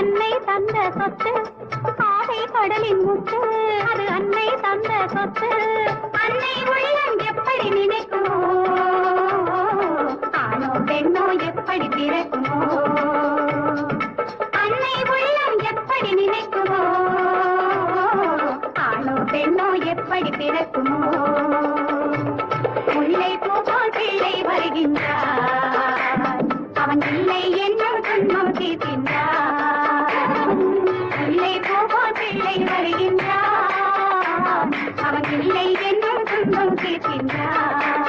அன்னை தந்த சொத்து ஆசை கடலின் முத்து அது அன்னை தந்த சொத்து. அன்னை உள்ளம் எப்படி நினைக்குமோ ஆணோ பெண்ணோ எப்படி பிறக்குமோ. அன்னை உள்ளம் எப்படி நினைக்குமோ ஆணோ பெண்ணோ எப்படி பிறக்குமோ. அவன் இல்லை என்னும் துன்பம் தீர்க்கின்றான்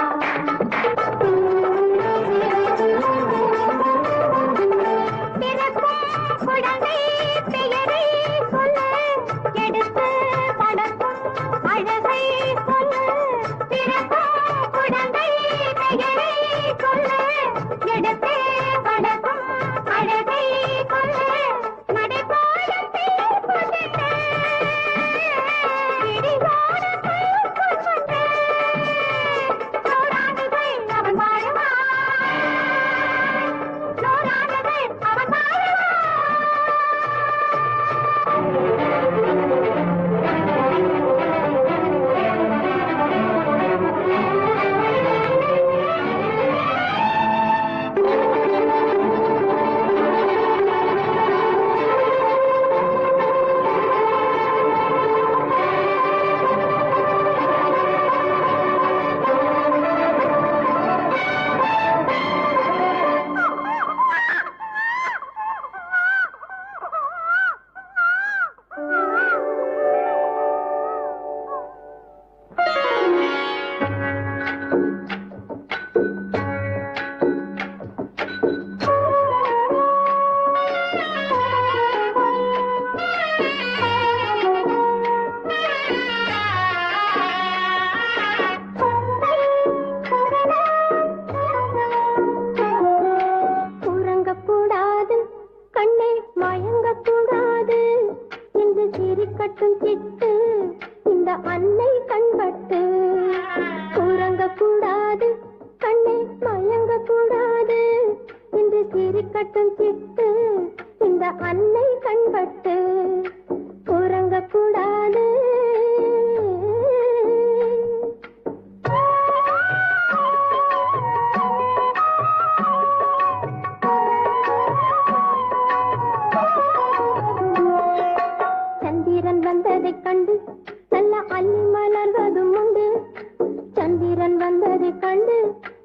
சிரிக்கட்டும் சிட்டு இந்த அன்னை கண்பட்டு உறங்க கூடாது கண்ணை மயங்க கூடாது. என்று சிரிக்கட்டும் சிட்டு இந்த அன்னை கண்பட்டு உறங்க கூடாது. சந்திரன் வந்ததை கண்டு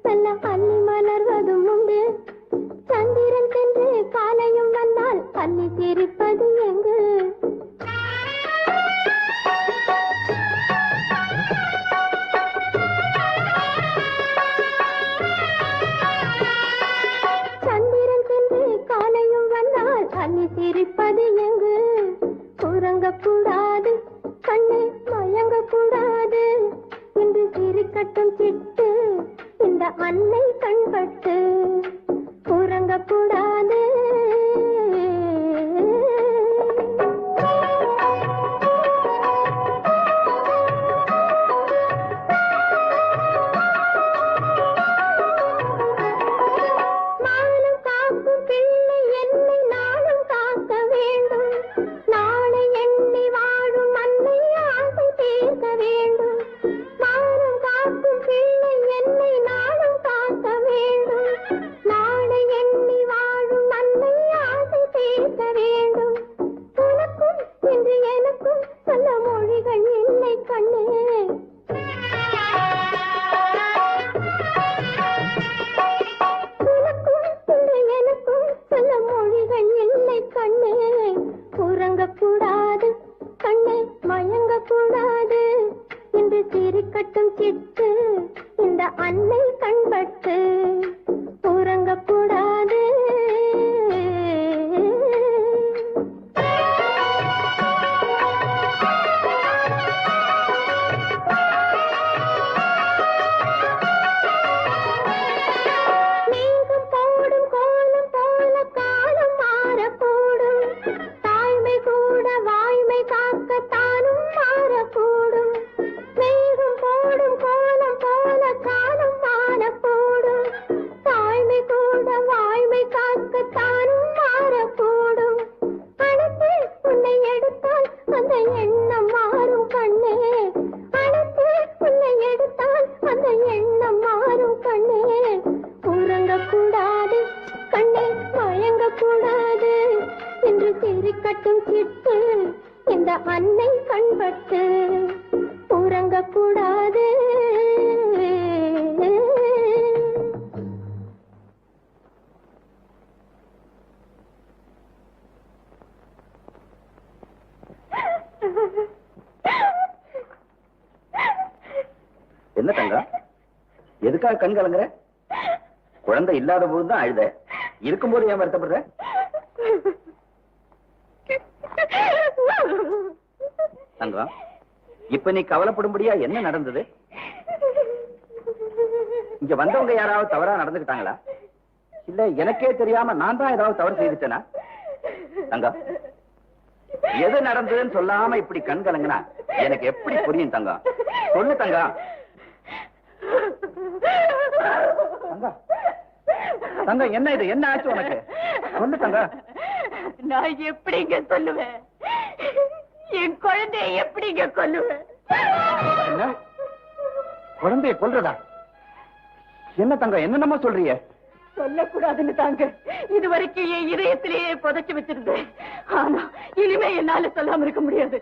நல்ல பள்ளி மலர்வதும் உண்டு. சந்திரன் சென்று காலையும் வந்தால் பள்ளி சிரிப்பது எங்கு? சந்திரன் சென்று காலையும் வந்தால் பள்ளி சிரிப்பது எங்கு? உறங்கக்கூடாது கட்டும் சிட்டு இந்த அன்னை கண்பட்டு உறங்கக்கூடாது കഴിഞ്ഞ് என்று சிட்டு. இந்த அன்னை கண்பட்டு உறங்க கூடாது என்ன தங்கா? எதுக்காக கண் கலங்குற? குழந்தை இல்லாத போதுதான் அழுத. இருக்கும்போது ஏன் வருத்தப்படுற? தங்கம் இப்ப நீ கவலைப்படும்படியா என்ன நடந்தது? இங்க வந்தவங்க யாராவது தவறா நடந்துகிட்டாங்களா இல்ல எனக்கே தெரியாம நான் தான் ஏதாவது தவறு செய்துட்டேனா? தங்கம் எது நடந்ததுன்னு சொல்லாம இப்படி கண் கலங்கினா எனக்கு எப்படி புரியும் தங்கம்? சொல்லு தங்கம். தங்கம் தங்கம் என்ன இது? என்ன ஆச்சு உனக்கு? சொல்லு தங்கம். நான் எப்படிங்க சொல்லுவேன்? என் குழந்தைய எப்படிங்க கொல்லுவேன் குழந்தைய கொல்றதா? என்ன தங்கம்? என்னென்னமோ சொல்றீங்க. சொல்லக்கூடாதுன்னு தாங்க. இது வரைக்கும் என் இதயத்திலேயே புதைச்சு வச்சிருந்தேன். ஆனா இனிமே என்னால சொல்லாம இருக்க முடியாது.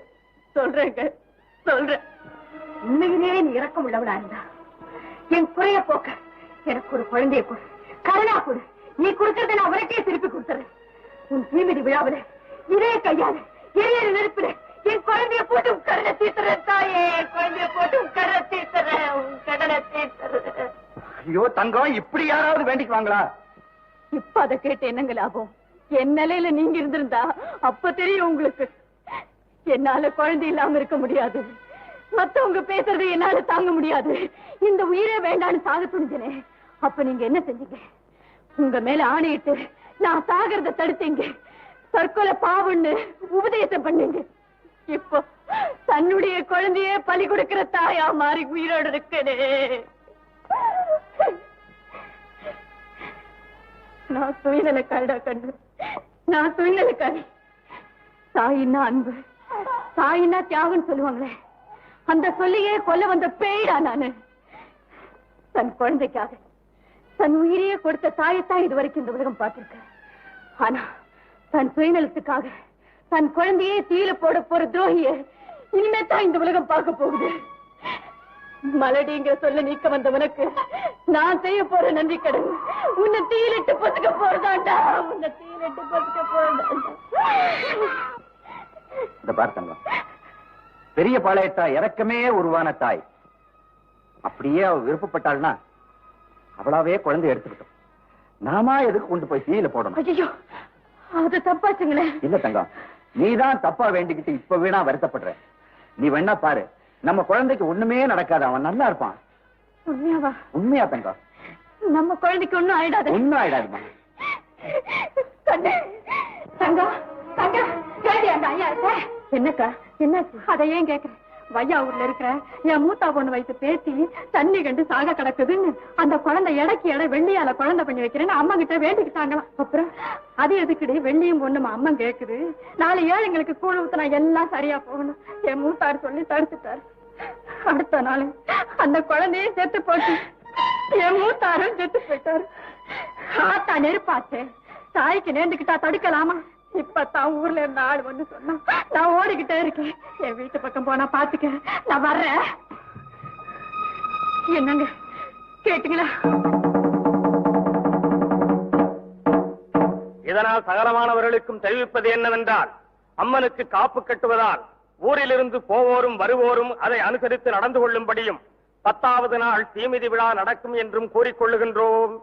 சொல்றேங்க. சொல்றேன். உண்மையிலேயே நீ இறக்கம் உள்ளவனா இருந்தா. என் குறைய போக்க எனக்கு ஒரு குழந்தைய கொடு. கருணா கொடு. நீ கொடுக்கறத நான் உனக்கே திருப்பி கொடுத்துறேன். உன் தீமிதி விழாவில இதே கையால எரியற நெருப்புல என் குழந்தைய போட்டு கடனை தீர்த்துறேன் தாயே. என் குழந்தைய போட்டு கடனை தீர்த்துறேன் உன் கடனை தீர்த்துறேன் ஐயோ தங்கம் இப்படி யாராவது வேண்டிக்குவாங்களா? இப்ப அதை கேட்டு என்னங்க லாபம்? என் நிலையில நீங்க இருந்திருந்தா அப்ப தெரியும் உங்களுக்கு. என்னால குழந்தை இல்லாம இருக்க முடியாது. மத்தவங்க பேசுறது என்னால தாங்க முடியாது. இந்த உயிரே வேண்டான்னு சாக துணிஞ்சனே. அப்ப நீங்க என்ன செஞ்சீங்க? உங்க மேல ஆணையிட்டு நான் சாகிறத தடுத்தீங்க. தற்கொலை பாவம்னு உபதேசம் பண்ணீங்க. இப்போ தன்னுடைய குழந்தையே பலி கொடுக்கிற தாயா மாறி உயிரோடு இருக்கனே நான் சுயநலக்காரிடா கண்டு நான் சுயநலக்காரி தாயின்னா அன்பு. தாயின்னா தியாகம்னு சொல்லுவாங்களே. அந்த சொல்லியே கொல்ல வந்த பேய்டா நானு. தன் குழந்தைக்காக தன் உயிரையே கொடுத்த தாயத்தான் இது வரைக்கும் இந்த உலகம் பார்த்திருக்க ஆனா தன் சுயநலத்துக்காக தன் குழந்தையே தீயில போட போற துரோகிய இனிமே தான் இந்த உலகம் பார்க்க போகுது. மலடிங்கிற சொல்ல நீக்க வந்தவனுக்கு நான் செய்ய போற நன்றி கடன் உன்னை தீயிலிட்டு பொசுக்க போறதாண்டா. உன்னை தீயிலிட்டு பொசுக்க போறதாண்டா. பெரிய பாளையத்தா இறக்கமே உருவான தாய். அப்படியே அவ விருப்பப்பட்டாள்னா அவளாவே குழந்தை எடுத்துக்கிட்டோம். நாமா எதுக்கு கொண்டு போய் தீயில போடணும்? ஐயோ அது தப்பாச்சுங்களே. இல்ல தங்கம். நீதான் தப்பா வேண்டிக்கிட்டு இப்ப வீணா வருத்தப்படுற. நீ வேணா பாரு நம்ம குழந்தைக்கு ஒண்ணுமே நடக்காது அவன் நல்லா இருப்பான். உண்மையாவா? உண்மையா தங்கம் நம்ம குழந்தைக்கு ஒண்ணும் ஆயிடாது. ஒண்ணும் ஆயிடாதுமா. கண்ணு தங்கம் தங்கம் கேள்வி அந்த ஐயா இருக்க என்னக்கா என்னாச்சு? அதை ஏன் கேக்குறேன் வையா ஊர்ல இருக்கிற என் மூத்தா பொண்ணு வயசு பேத்தி தண்ணி கண்டு சாக கிடக்குதுன்னு அந்த குழந்தை இடக்கு எடை வெள்ளியால குழந்தை பண்ணி வைக்கிறேன்னு அம்மா கிட்ட வேண்டிக்கிட்டாங்களாம் அப்புறம் அது எதுக்குடி? வெள்ளியும் பொண்ணுமா அம்மா கேக்குது. நாலு ஏழைங்களுக்கு கூழ் ஊத்துனா எல்லாம் சரியா போகணும். என் மூத்தார் சொல்லி தடுத்துட்டாரு. அடுத்த நாள் அந்த குழந்தையே செத்து போச்சு. என் மூத்தாரும் செத்து போயிட்டாரு. ஆத்தா நெருப்பாச்சே. தாய்க்கு நேர்ந்துக்கிட்டா தடுக்கலாமா? இப்பதான் ஊர்ல இருந்த ஆள் வந்து சொன்னா நான் ஓடிக்கிட்டே இருக்கேன். என் வீட்டு பக்கம் போனா பாத்துக்க நான் வர்றேன். என்னங்க? கேட்டீங்களா? இதனால் சகலமானவர்களுக்கும் தெரிவிப்பது என்னவென்றால் அம்மனுக்கு காப்பு கட்டுவதால் ஊரிலிருந்து போவோரும் வருவோரும் அதை அனுசரித்து நடந்து கொள்ளும்படியும் பத்தாவது நாள் தீமிதி விழா நடக்கும் என்றும் கூறிக்கொள்ளுகின்றோம்.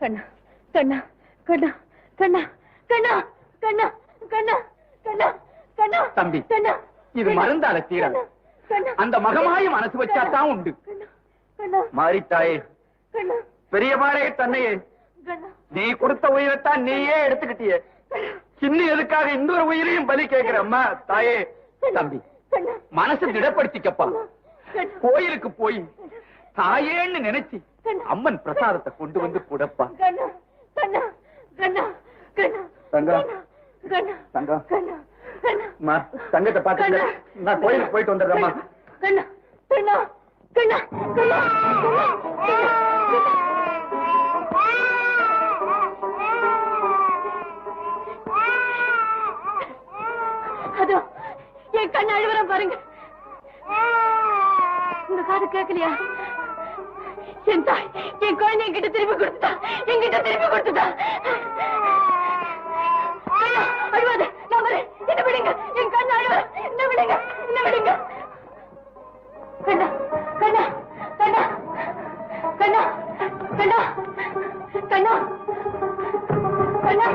கண்ணா மருந்தால தீரம் அந்த மகமாய மனசு வச்சாதான் உண்டு. மாறித்தாயே பெரிய மாறே தன்னையே நீ கொடுத்த உயிரைத்தான் நீயே எடுத்துக்கிட்டிய இன்னும் எதுக்காக இன்னொரு உயிரையும் பலி கேட்கிறம்மா தாயே தம்பி மனசு திடப்படுத்திக்கப்பா கோயிலுக்கு போய் தாயேன்னு நினைச்சு அம்மன் பிரசாதத்தை கொண்டு வந்து கூடப்பா தங்கத்தை பாத்து நான் கோயிலுக்கு போயிட்டு வந்துடுறேம்மா அதோ என் கண் அழுவரம் பாருங்க. உங்க காது கேட்கலையா? என் தாய் என் குழந்தை என்கிட்ட திருப்பி கொடுத்துட்டா. என்கிட்ட திருப்பி கொடுத்துட்டா. அழுவாது. நான் வரேன். என்ன விடுங்க. என் கண் அழுவ. என்ன விடுங்க. என்ன விடுங்க. கண்ணா கண்ணா கண்ணா கண்ணா கண்ணா கண்ணா கண்ணா.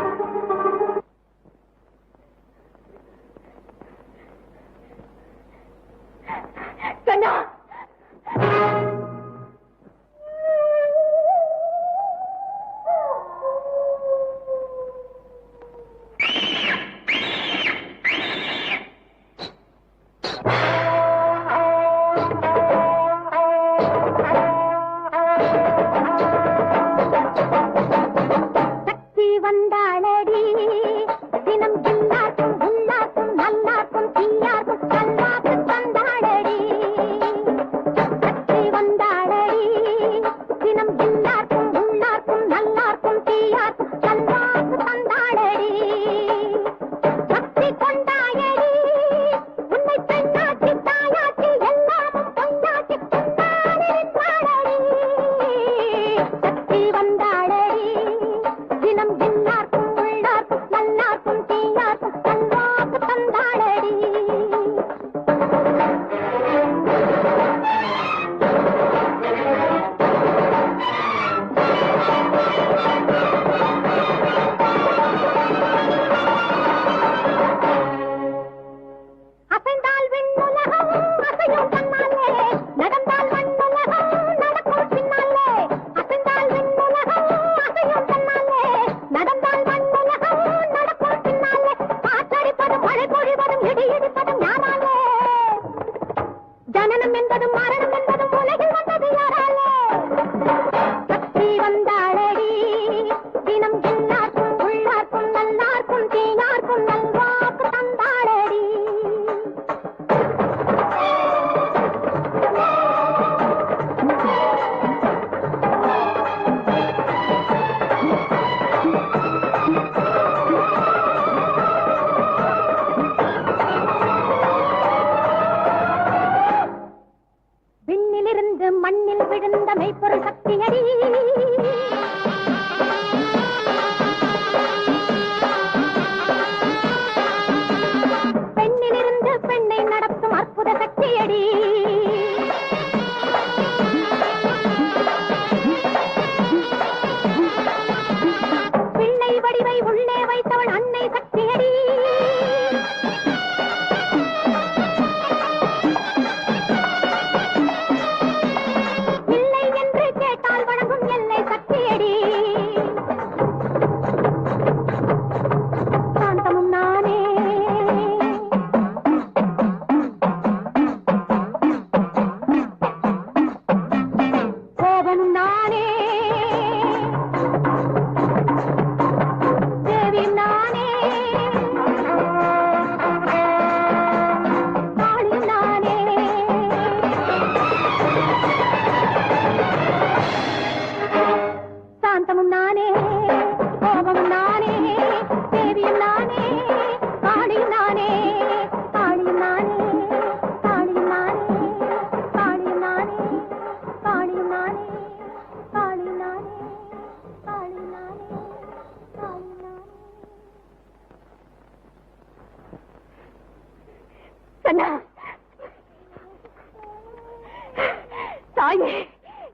தாயே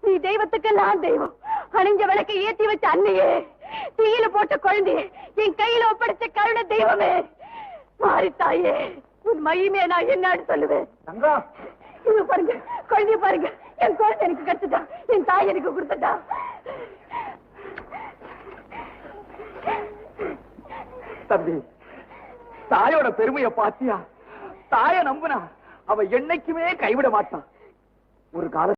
நீ தெய்வத்துக்கு நான் தெய்வம். அணிஞ்ச விளக்கை ஏத்தி வச்ச அன்னையே தீயில போட்ட குழந்தையே என் கையில ஒப்படைச்ச கருண தெய்வமே. மாறி தாயே உன் மகிமே நான் என்னன்னு சொல்லுவேன். இது பாருங்க குழந்தைய பாருங்க. என் குழந்தை எனக்கு கத்துட்டா என் தாய் எனக்கு கொடுத்துட்டா. தம்பி தாயோட பெருமைய பாத்தியா? தாய நம்புனா அவ என்னைக்குமே கைவிட மாட்டான் ஒரு கால